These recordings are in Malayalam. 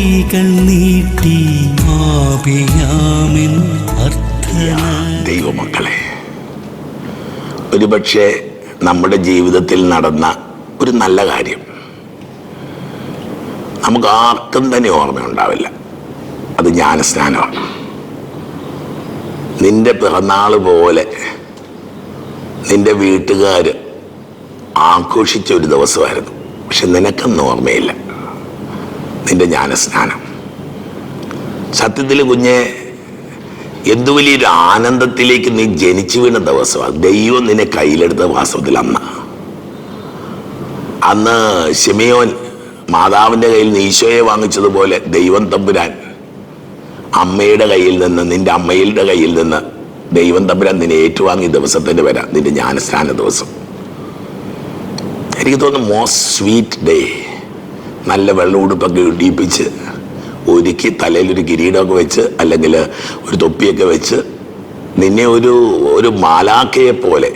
കൈകൾ നീട്ടി മാപിയാമിൻ അർത്ഥന. ദൈവമക്കളെ ഒരുപക്ഷെ നമ്മുടെ ജീവിതത്തിൽ നടന്ന ഒരു നല്ല കാര്യം. നമുക്ക് ആർക്കും തന്നെ ഓർമ്മയുണ്ടാവില്ല. അത് ജ്ഞാനസ്നാനമാണ്. നിന്റെ പിറന്നാൾ പോലെ നിന്റെ വീട്ടുകാർ ആഘോഷിച്ച ഒരു ദിവസമായിരുന്നു. പക്ഷെ നിനക്കൊന്നും ഓർമ്മയില്ല. നിന്റെ ജ്ഞാനസ്നാനം. സത്യത്തിൽ കുഞ്ഞെ എന്തു വലിയൊരു ആനന്ദത്തിലേക്ക് നീ ജനിച്ചു വീണ ദിവസമാണ് ദൈവം നിന്നെ കയ്യിലെടുത്ത വാസ്തവത്തിൽ അന്ന് അന്ന് ഷിമിയോൻ മാതാവിന്റെ കയ്യിൽ നിന്ന് ഈശോയെ വാങ്ങിച്ചതുപോലെ ദൈവം തമ്പുരാൻ അമ്മയുടെ കയ്യിൽ നിന്ന് നിന്റെ അമ്മയുടെ കയ്യിൽ നിന്ന് ദൈവം തമ്പുരാൻ നിന്നെ ഏറ്റുവാങ്ങിയ ദിവസത്തിന്റെ വരാം നിന്റെ ജ്ഞാനസ്നാന ദിവസം. എനിക്ക് തോന്നുന്നു മോസ്റ്റ് സ്വീറ്റ് ഡേ നല്ല വെള്ളം ഉടുപ്പൊക്കെ ഇടിപ്പിച്ച് ഒരുക്കി തലയിലൊരു കിരീടമൊക്കെ വെച്ച് അല്ലെങ്കിൽ ഒരു തൊപ്പിയൊക്കെ വെച്ച് നിന്നെ ഒരു ഒരു മാലാക്കയെ പോലെ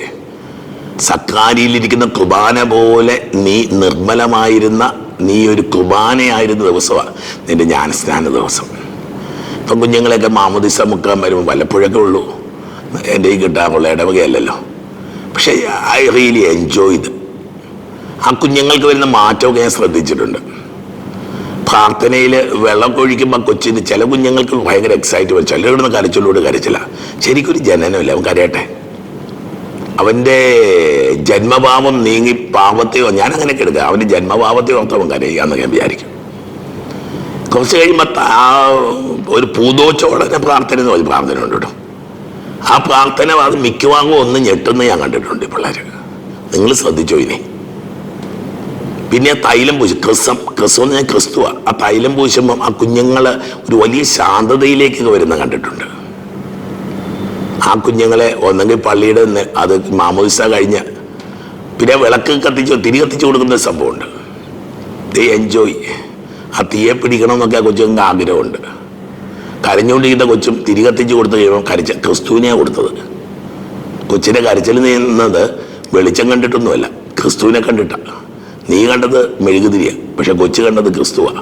സക്കാരിയിലിരിക്കുന്ന കുർബാന പോലെ നീ നിർമ്മലമായിരുന്ന നീ ഒരു കുർബാനയായിരുന്ന ദിവസമാണ് നിന്റെ ജ്ഞാനസ്നാന ദിവസം. ഇപ്പം കുഞ്ഞുങ്ങളെയൊക്കെ മാമുദിസ മുക്കാൻ വരുമ്പോൾ വല്ലപ്പോഴൊക്കെ ഉള്ളൂ. എന്റെ ഈ കിട്ടാനുള്ള ഇടവകയല്ലല്ലോ. പക്ഷേ ഐ റിയലി എൻജോയ് ഇത്. ആ കുഞ്ഞുങ്ങൾക്ക് വരുന്ന മാറ്റമൊക്കെ ഞാൻ ശ്രദ്ധിച്ചിട്ടുണ്ട്. പ്രാർത്ഥനയിൽ വെള്ളം ഒഴിക്കുമ്പോൾ കൊച്ചിന് ചില കുഞ്ഞുങ്ങൾക്ക് ഭയങ്കര എക്സൈറ്റ് വരും. ചിലരുടെ കരച്ചിലോട് കരച്ചില്ല. ശരിക്കൊരു ജനനമില്ല? അവൻ കരയട്ടെ. അവന്റെ ജന്മഭാവം നീങ്ങി പാപത്തെയോ ഞാൻ അങ്ങനെ എടുക്കുക അവന്റെ ജന്മഭാവത്തെ അവൻ കരയുക ഞാൻ വിചാരിക്കും. കുറച്ച് കഴിയുമ്പോൾ ആ ഒരു പൂതോച്ചോടനെ പ്രാർത്ഥന എന്ന് പറഞ്ഞ പ്രാർത്ഥന ഉണ്ട് കേട്ടോ. ആ പ്രാർത്ഥന അത് മിക്കവാറും ഒന്ന് ഞെട്ടുന്ന ഞാൻ കണ്ടിട്ടുണ്ട് പിള്ളേർ നിങ്ങൾ ശ്രദ്ധിച്ചോ ഇനി? പിന്നെ ആ തൈലം പൂശി. ക്രിസം ക്രിസം എന്ന് ഞാൻ ക്രിസ്തുവാ. ആ തൈലം പൂശുമ്പം ആ കുഞ്ഞുങ്ങൾ ഒരു വലിയ ശാന്തതയിലേക്കൊക്കെ വരുന്ന കണ്ടിട്ടുണ്ട്. ആ കുഞ്ഞുങ്ങളെ ഒന്നെങ്കിൽ പള്ളിയുടെ അത് മാമോദിസ കഴിഞ്ഞ് പിന്നെ വിളക്ക് കത്തിച്ച് തിരി കത്തിച്ച് കൊടുക്കുന്ന സംഭവമുണ്ട്. ദേ എൻജോയ് ആ തീയെ പിടിക്കണമെന്നൊക്കെ ആ കൊച്ചുങ്ങൾക്ക് ആഗ്രഹമുണ്ട്. കരഞ്ഞുകൊണ്ടിരിക്കുന്ന കൊച്ചും തിരി കത്തിച്ച് കൊടുത്ത് കഴിയുമ്പോൾ കരച്ച ക്രിസ്തുവിനെയാണ് കൊടുത്തത്. കൊച്ചിന്റെ കരച്ചിൽ നിന്നത് വെളിച്ചം കണ്ടിട്ടൊന്നുമല്ല ക്രിസ്തുവിനെ കണ്ടിട്ടാണ് നീ കണ്ടത് മെഴുകുതിരിയാണ് പക്ഷെ കൊച്ചു കണ്ടത് ക്രിസ്തുവാ.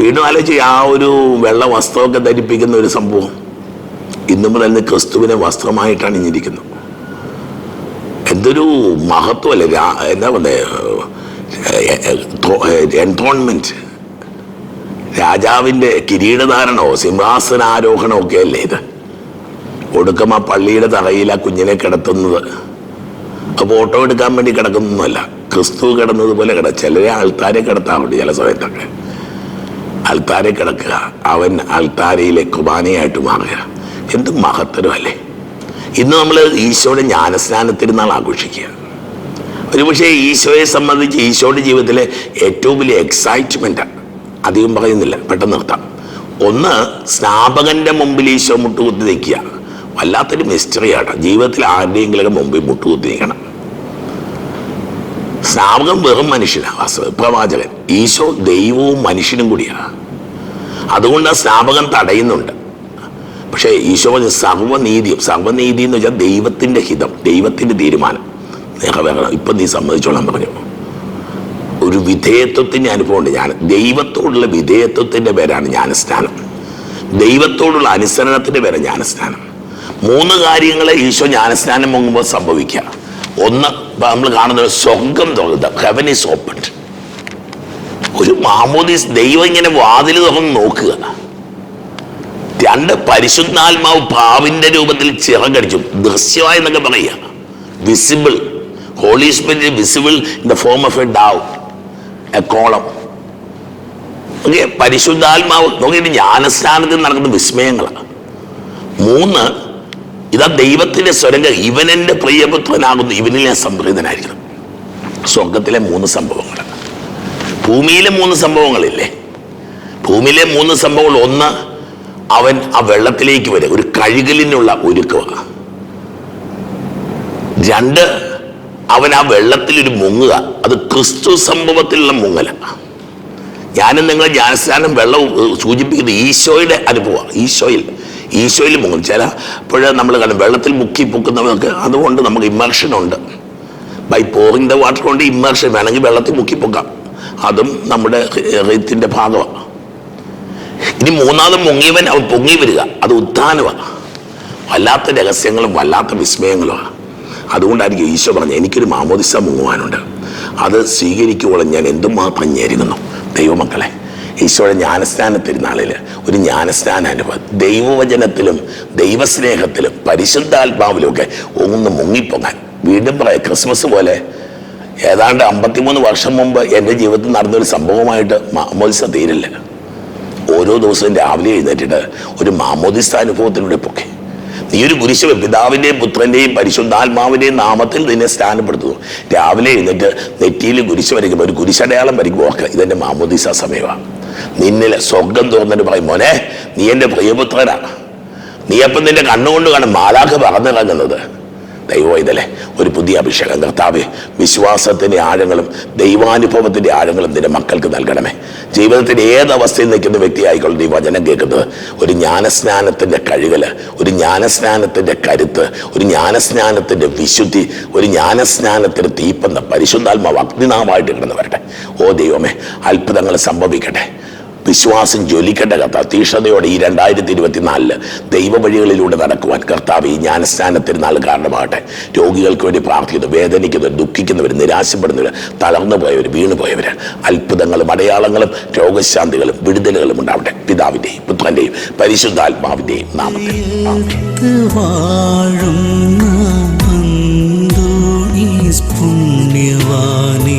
വീണ്ടും ആലോചിച്ച് ആ ഒരു വെള്ള വസ്ത്രമൊക്കെ ധരിപ്പിക്കുന്ന ഒരു സംഭവം. ഇന്നു മുതൽ ക്രിസ്തുവിനെ വസ്ത്രമായിട്ടാണ് ഇഞ്ഞിരിക്കുന്നത് എന്തൊരു മഹത്വമല്ലേ എന്താ പറയുക എൻട്രോൺമെന്റ് രാജാവിന്റെ കിരീടധാരണോ സിംഹാസനാരോഹണമോ ഒക്കെ അല്ലേ ഇത്? ഒടുക്കം ആ പള്ളിയുടെ തറയിൽ ആ കുഞ്ഞിനെ കിടത്തുന്നത്. അപ്പോൾ ഓട്ടോ എടുക്കാൻ വേണ്ടി കിടക്കുന്നൊന്നുമല്ല ക്രിസ്തു കിടന്നത് പോലെ കിട. ചിലരെ ആൾത്താരെ കിടത്താറുണ്ട് ചില സമയത്തൊക്കെ. ആൾത്താരെ കിടക്കുക. അവൻ ആൾത്താരയിലെ കുർബാനയായിട്ട് മാറുക. എന്ത് മഹത്തരമല്ലേ? ഇന്ന് നമ്മൾ ഈശോയുടെ ജ്ഞാനസ്നാന തിരുനാൾ ആഘോഷിക്കുക. ഒരുപക്ഷെ ഈശോയെ സംബന്ധിച്ച് ഈശോയുടെ ജീവിതത്തിലെ ഏറ്റവും വലിയ എക്സൈറ്റ്മെന്റാണ് അധികം പറയുന്നില്ല. പെട്ടെന്ന് നിർത്താം. ഒന്ന് സ്നാപകന്റെ മുമ്പിൽ ഈശോ മുട്ടുകുത്തി നിൽക്കുക. വല്ലാത്തൊരു മിസ്റ്ററിയാണ് ജീവിതത്തിൽ ആരുടെയെങ്കിലൊക്കെ മുമ്പിൽ മുട്ടുകുത്തി നിൽക്കണം സ്നാപകൻ വെറും മനുഷ്യനാണ് വാസ്തവ പ്രവാചകൻ. ഈശോ ദൈവവും മനുഷ്യനും കൂടിയാണ് അതുകൊണ്ട് ആ സ്നാപകം തടയുന്നുണ്ട്. പക്ഷേ ഈശോ പറഞ്ഞ സർവനീതിയും സർവനീതി എന്ന് വെച്ചാൽ ദൈവത്തിന്റെ ഹിതം ദൈവത്തിന്റെ തീരുമാനം. നിറവേറണം ഇപ്പം നീ സമ്മതിച്ചോളാൻ പറഞ്ഞു. ഒരു വിധേയത്വത്തിന്റെ അനുഭവമുണ്ട്. ഞാൻ ദൈവത്തോടുള്ള വിധേയത്വത്തിന്റെ പേരാണ് ജ്ഞാനസ്നാനം. ദൈവത്തോടുള്ള അനുസരണത്തിന്റെ പേരാണ് ജ്ഞാനസ്നാനം. മൂന്ന് കാര്യങ്ങളെ ഈശോ ജ്ഞാനസ്നാനം മുങ്ങുമ്പോൾ സംഭവിക്കുക. ഒന്ന് നമ്മൾ കാണുന്നത് സ്വർഗം തുറക്കുക ഹെവൻ ഈസ് ഓപ്പൺ ഒരു മാമോദീസ് ദൈവം ഇങ്ങനെ വാതിൽ തുറന്ന് നോക്കുക. രണ്ട് പരിശുദ്ധാത്മാവ് പാവിന്റെ രൂപത്തിൽ ചിറകടിച്ചു ദൃശ്യമായി എന്നൊക്കെ പറയുക. Visible holy spirit visible in the form of a dove a column okay പരിശുദ്ധാത്മാവ് നോക്കിയിട്ട് ജ്ഞാനസ്നാനത്തിൽ നടക്കുന്ന വിസ്മയങ്ങളാണ്. മൂന്ന് ഇതാ ദൈവത്തിന്റെ സ്വരങ്ങൾ. ഇവൻ എന്റെ പ്രിയപുത്രനാകുന്നു. ഇവനിൽ ഞാൻ സംപ്രീതനായിരിക്കണം. സ്വർഗത്തിലെ മൂന്ന് സംഭവങ്ങൾ. ഭൂമിയിലെ മൂന്ന് സംഭവങ്ങളില്ലേ? ഭൂമിയിലെ മൂന്ന് സംഭവങ്ങൾ. ഒന്ന് അവൻ ആ വെള്ളത്തിലേക്ക് വരെ. ഒരു കഴുകലിനുള്ള ഒരുക്കുക രണ്ട് അവൻ ആ വെള്ളത്തിൽ ഒരു മുങ്ങുക. അത് ക്രിസ്തു സംഭവത്തിലുള്ള മുങ്ങല. ഞാനും നിങ്ങളെ ജ്ഞാനസ്നാനം വെള്ളം സൂചിപ്പിക്കുന്നത് ഈശോയുടെ അനുഭവമാണ്. ഈശോയിൽ ഈശോയിൽ മുങ്ങും ചില ഇപ്പോഴ നമ്മൾ കാണും വെള്ളത്തിൽ മുക്കി പൊക്കുന്നവർക്ക് അതുകൊണ്ട് നമുക്ക് ഇമ്മർഷൻ ഉണ്ട്. ബൈ പോറിങ് ദ വാട്ടർ കൊണ്ട് ഇമ്മർഷൻ വേണമെങ്കിൽ വെള്ളത്തിൽ മുക്കി പൊക്കാം. അതും നമ്മുടെ റീത്തിന്റെ ഭാഗമാണ് ഇനി മൂന്നാമത് മുങ്ങിയവൻ അവൻ പൊങ്ങി വരിക. അത് ഉത്ഥാനമാണ് വല്ലാത്ത രഹസ്യങ്ങളും വല്ലാത്ത വിസ്മയങ്ങളുമാണ് അതുകൊണ്ടായിരിക്കും ഈശോ പറഞ്ഞത് എനിക്കൊരു മാമോദിസ മുങ്ങുവാനുണ്ട്. അത് സ്വീകരിക്കുവോളം ഞാൻ എന്തുമാത്രം ഞെരുങ്ങുന്നു. ദൈവമക്കളെ ഈശോയുടെ ജ്ഞാനസ്നാന തിരുനാളിൽ ഒരു ജ്ഞാനസ്നാന അനുഭവം ദൈവവചനത്തിലും ദൈവസ്നേഹത്തിലും പരിശുദ്ധാത്മാവിലും ഒക്കെ ഒന്ന് മുങ്ങിപ്പൊങ്ങാൻ വീണ്ടും പറയാം ക്രിസ്മസ് പോലെ. ഏതാണ്ട് അമ്പത്തിമൂന്ന് വർഷം മുമ്പ് എന്റെ ജീവിതത്തിൽ നടന്നൊരു സംഭവമായിട്ട് മാമോദിസ തീരില്ല. ഓരോ ദിവസവും രാവിലെ എഴുന്നേറ്റിട്ട് ഒരു മാമോദിസ അനുഭവത്തിലൂടെ പൊക്കെ. നീ ഒരു കുരിശ് പിതാവിന്റെയും പുത്രന്റെയും പരിശുദ്ധാത്മാവിന്റെയും നാമത്തിൽ നിന്നെ സ്ഥാനപ്പെടുത്തുന്നു രാവിലെ എഴുന്നേറ്റ് നെറ്റിയിൽ കുരിശ് വരയ്ക്കുമ്പോൾ ഒരു കുരിശടയാളം വരയ്ക്കുമ്പോൾ ഓക്കെ ഇതെന്റെ മാമോദിസ സമയമാണ് നിന്നിൽ സ്വർഗം തോന്നിട്ട് പറയും മോനെ നീ എന്റെ പ്രിയപുത്രനാണ് നീ അപ്പം നിന്റെ കണ്ണുകൊണ്ട് കാണും മാലാഖ പറന്നിറങ്ങുന്നത്. ദൈവം ഇതല്ലേ ഒരു പുതിയ അഭിഷേകം. കർത്താവ് വിശ്വാസത്തിന്റെ ആഴങ്ങളും ദൈവാനുഭവത്തിന്റെ ആഴങ്ങളും നിന്റെ മക്കൾക്ക് നൽകണമേ. ജീവിതത്തിന്റെ ഏത് അവസ്ഥയിൽ നിൽക്കുന്ന വ്യക്തിയായിക്കോളും നീ വചനം കേൾക്കുന്നത്. ഒരു ജ്ഞാനസ്നാനത്തിന്റെ കഴിവൽ ഒരു ജ്ഞാനസ്നാനത്തിന്റെ കരുത്ത് ഒരു ജ്ഞാനസ്നാനത്തിന്റെ വിശുദ്ധി ഒരു ജ്ഞാനസ്നാനത്തിന്റെ തീപ്പെന്ന പരിശുദ്ധാത്മാവ് അഗ്നിനാമായിട്ട് കിടന്ന് വരട്ടെ. ഓ ദൈവമേ അത്ഭുതങ്ങൾ സംഭവിക്കട്ടെ. വിശ്വാസം ജ്വലിക്കേണ്ട കഥ. തീക്ഷണതയോടെ ഈ രണ്ടായിരത്തി ഇരുപത്തിനാലിൽ ദൈവവഴികളിലൂടെ നടക്കുവാൻ കർത്താവ് ഈ ജ്ഞാനസ്നാനത്തിന് തിരുനാൾ കാരണമാകട്ടെ. രോഗികൾക്ക് വേണ്ടി പ്രാർത്ഥിക്കുന്നു. വേദനിക്കുന്നവർ ദുഃഖിക്കുന്നവർ നിരാശപ്പെടുന്നവർ തളർന്നു പോയവർ വീണു പോയവർ അത്ഭുതങ്ങളും അടയാളങ്ങളും രോഗശാന്തികളും വിടുതലുകളും ഉണ്ടാവട്ടെ. പിതാവിന്റെയും പുത്രന്റെയും പരിശുദ്ധാത്മാവിന്റെയും നാമത്തിൽ. പുണ്യവാനെ